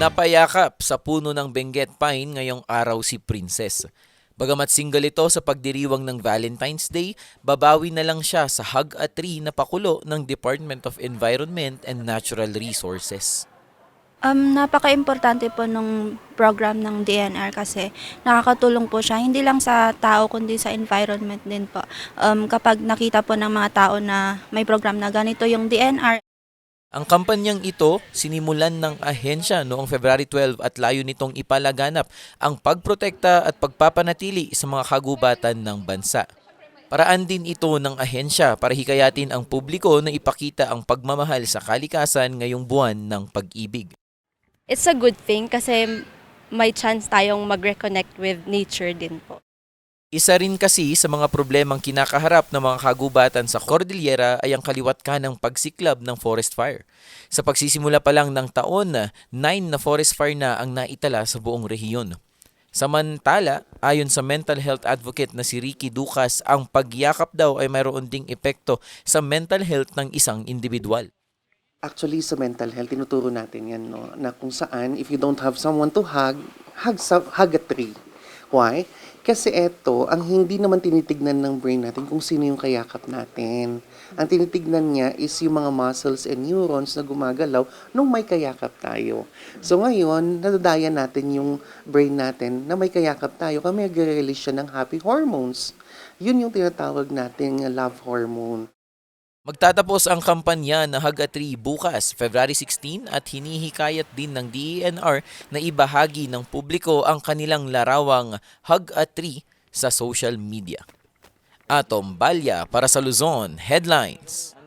Napayakap sa puno ng Benguet Pine ngayong araw si Princess. Bagamat single ito sa pagdiriwang ng Valentine's Day, babawi na lang siya sa hug a tree na pakulo ng Department of Environment and Natural Resources. Um, napaka-importante po nung program ng DNR kasi nakakatulong po siya hindi lang sa tao kundi sa environment din po. Um, kapag nakita po ng mga tao na may program na ganito yung DNR, Ang kampanyang ito sinimulan ng ahensya noong February 12 at layo nitong ipalaganap ang pagprotekta at pagpapanatili sa mga kagubatan ng bansa. Paraan din ito ng ahensya para hikayatin ang publiko na ipakita ang pagmamahal sa kalikasan ngayong buwan ng pag-ibig. it's a good thing kasi may chance tayong mag-reconnect with nature din po. Isa rin kasi sa mga problemang kinakaharap ng mga kagubatan sa Cordillera ay ang kaliwat ka ng pagsiklab ng forest fire. Sa pagsisimula pa lang ng taon, 9 na forest fire na ang naitala sa buong rehiyon. Samantala, ayon sa mental health advocate na si Ricky Ducas, ang pagyakap daw ay mayroon ding epekto sa mental health ng isang individual. Actually, sa mental health, tinuturo natin yan, no? Na kung saan, if you don't have someone to hug, hug, hug a tree. Why? Kasi eto, ang hindi naman tinitignan ng brain natin kung sino yung kayakap natin. Ang tinitignan niya is yung mga muscles and neurons na gumagalaw nung may kayakap tayo. So ngayon, nadadaya natin yung brain natin na may kayakap tayo kaya nag-release siya ng happy hormones. Yun yung tinatawag nating love hormone. Magtatapos ang kampanya na Hug a Tree bukas, February 16 at hinihikayat din ng DENR na ibahagi ng publiko ang kanilang larawang Hug a Tree sa social media. Atom Balya para sa Luzon Headlines.